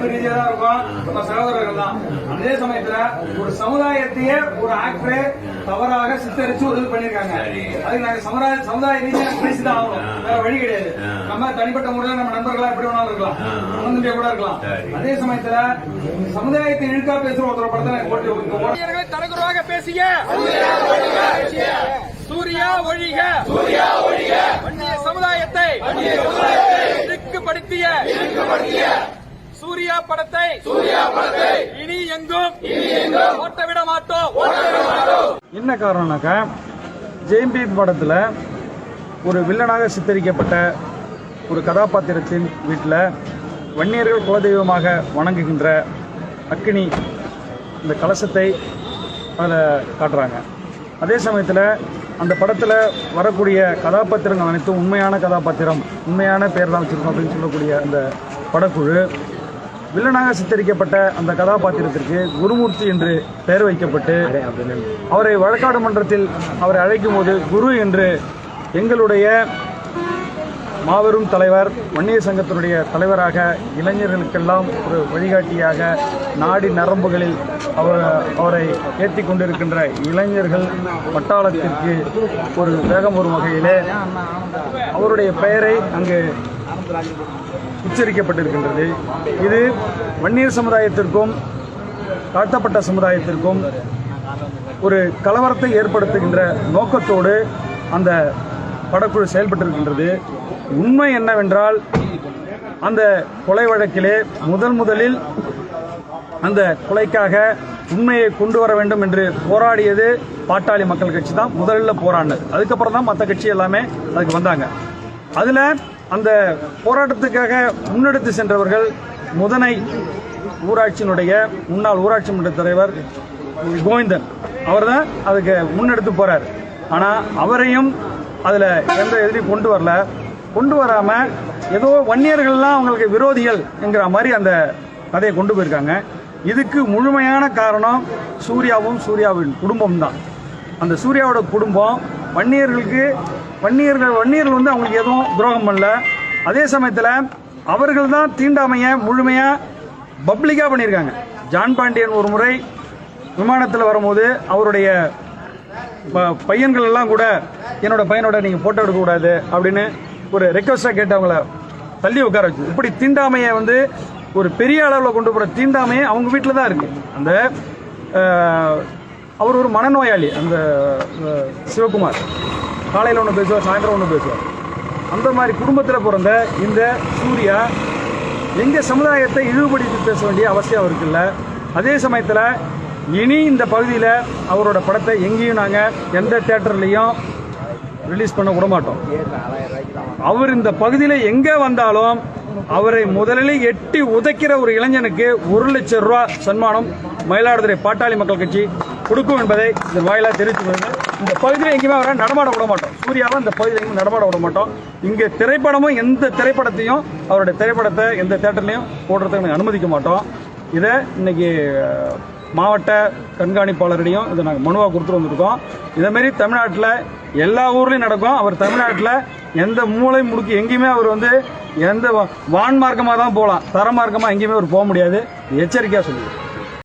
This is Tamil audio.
நட்பு ரீதியா தான் இருக்கும் நம்ம சகோதரர்கள் தான் அதே சமயத்துல ஒரு சமுதாயத்தையே ஒரு ஆக்டரே தவறாக சித்தரிச்சு ஒரு இது பண்ணிருக்காங்க அதுக்கு நாங்க சமுதாய சமுதாய ரீதியா பேசிதான் ஆகணும் வேற வழி கிடையாது. நம்ம தனிப்பட்ட முறையில நம்ம நண்பர்களா எப்படி வேணாலும் இருக்கலாம். அண்ணன் கூட இருக்கலாம். அதே சமயத்துல சமுதாயத்தை இழுக்கா பேசுற ஒருத்தர் படத்தை நான் போட்டு தலைகுறவாக பேசிய சூர்யா ஒழிக. வன்னிய சமுதாயத்தை இடுக்குப்படுத்திய சூர்யா படத்தை இனி எங்கும் ஓட்ட விட மாட்டோம் என்ன காரணம்னாக்கா ஜெயம்பி படத்தில் ஒரு வில்லனாக சித்தரிக்கப்பட்ட ஒரு கதாபாத்திரத்தின் வீட்டில் வன்னியர்கள் குலதெய்வமாக வணங்குகின்ற அக்கினி இந்த கலசத்தை அதில் காட்டுறாங்க. அதே சமயத்தில் அந்த படத்தில் வரக்கூடிய கதாபாத்திரங்கள் அனைத்தும் உண்மையான கதாபாத்திரம் உண்மையான பேர் தான் வச்சுருக்கோம் அப்படின்னு சொல்லக்கூடிய அந்த படக்குழு வில்லனாக சித்தரிக்கப்பட்ட அந்த கதாபாத்திரத்திற்கு குருமூர்த்தி என்று பெயர் வைக்கப்பட்டு அவரை வழக்காடு மன்றத்தில் அவரை அழைக்கும் போது குரு என்று எங்களுடைய மாபெரும் தலைவர் வன்னியர் சங்கத்தினுடைய தலைவராக இளைஞர்களுக்கெல்லாம் ஒரு வழிகாட்டியாக நாடி நரம்புகளில் அவர் அவரை ஏற்றி கொண்டிருக்கின்ற இளைஞர்கள் பட்டாளத்திற்கு ஒரு வேகம் வரும் வகையிலே அவருடைய பெயரை அங்கு உச்சரிக்கப்பட்டிருக்கின்றது. இது வன்னியர் சமுதாயத்திற்கும் தாழ்த்தப்பட்ட சமுதாயத்திற்கும் ஒரு கலவரத்தை ஏற்படுத்துகின்ற நோக்கத்தோடு அந்த படக்குழு செயல்பட்டிருக்கின்றது. உண்மை என்னவென்றால் அந்த கொலை வழக்கிலே முதல் முதலில் அந்த கொலைக்காக உண்மையை கொண்டு வர வேண்டும் என்று போராடியது பாட்டாளி மக்கள் கட்சி தான். முதலில் போராடினது. அதுக்கப்புறம் தான் மற்ற கட்சி எல்லாமே அதுக்கு வந்தாங்க. அதில் அந்த போராட்டத்துக்காக முன்னெடுத்து சென்றவர்கள் முதனை ஊராட்சியினுடைய முன்னாள் ஊராட்சி மன்ற தலைவர் கோவிந்தன். அவர் தான் அதுக்கு முன்னெடுத்து போறார். ஆனால் அவரையும் அதில் எந்த எதிரையும் கொண்டு வரல. கொண்டு வராமல் ஏதோ வன்னியர்கள்லாம் அவங்களுக்கு விரோதிகள் என்கிற மாதிரி அந்த கதையை கொண்டு போயிருக்காங்க. இதுக்கு முழுமையான காரணம் சூர்யாவும் சூர்யாவின் குடும்பம் தான். அந்த சூர்யாவோட குடும்பம் வன்னியர்களுக்கு வன்னியர்கள் வன்னியர்கள் வந்து அவங்களுக்கு எதுவும் துரோகம் பண்ணல. அதே சமயத்தில் அவர்கள் தான் தீண்டாமையை முழுமையாக பப்ளிக்காக பண்ணியிருக்காங்க. ஜான் பாண்டியன் ஒரு முறை விமானத்தில் வரும்போது அவருடைய ப- பையன்கள் எல்லாம் கூட என்னோட பையனோட நீங்கள் ஃபோட்டோ எடுக்கக்கூடாது அப்படின்னு ஒரு ரெக்வஸ்டாக கேட்டு அவங்கள தள்ளி உட்கார வச்சு இப்படி தீண்டாமையை வந்து ஒரு பெரிய அளவில் கொண்டு போகிற தீண்டாமையை அவங்க வீட்டில் தான் இருக்கு. அந்த அவர் ஒரு மனநோயாளி அந்த சிவகுமார். காலையில் ஒன்று பேசுவார் சாயந்தரம் ஒன்று பேசுவார். அந்த மாதிரி குடும்பத்தில் பிறந்த இந்த சூர்யா எங்கள் சமுதாயத்தை இழிவுபடுத்தி பேச வேண்டிய அவசியம் இருக்குல்ல அதே சமயத்தில் இனி இந்த பகுதியில் அவரோட படத்தை எங்கேயும் நாங்கள் எந்த தேட்டர்லேயும் ரிலீஸ் பண்ண விட மாட்டோம். அவர் இந்த பகுதியில் எங்கே வந்தாலும் அவரை முதலில் எட்டி உதைக்கிற ஒரு இளைஞனுக்கு ஒரு லட்சம் ரூபா சன்மானம் மயிலாடுதுறை பாட்டாளி மக்கள் கட்சி கொடுக்கும் என்பதை இந்த வாயிலாக தெரிவித்து இந்த பகுதியில் எங்கேயுமே அவரை நடமாட விட மாட்டோம். சூர்யாவை இந்த பகுதியில் எங்கேயும் நடமாட விட மாட்டோம். இங்கே திரைப்படமும் எந்த திரைப்படத்தையும் அவருடைய திரைப்படத்தை எந்த தேட்டர்லையும் போடுறதுக்கு அனுமதிக்க மாட்டோம். இதை இன்னைக்கு மாவட்ட கண்காணிப்பாளரிடையும் இதை நாங்கள் மனுவாக கொடுத்துட்டு வந்திருக்கோம். இதேமாரி தமிழ்நாட்டில் எல்லா ஊர்லேயும் நடக்கும். அவர் தமிழ்நாட்டில் எந்த மூளை முடுக்கு எங்கேயுமே அவர் வந்து எந்த வான் மார்க்கமாக தான் போகலாம் தர மார்க்கமாக எங்கேயுமே அவர் போக முடியாது. எச்சரிக்கையாக சொல்லுவோம்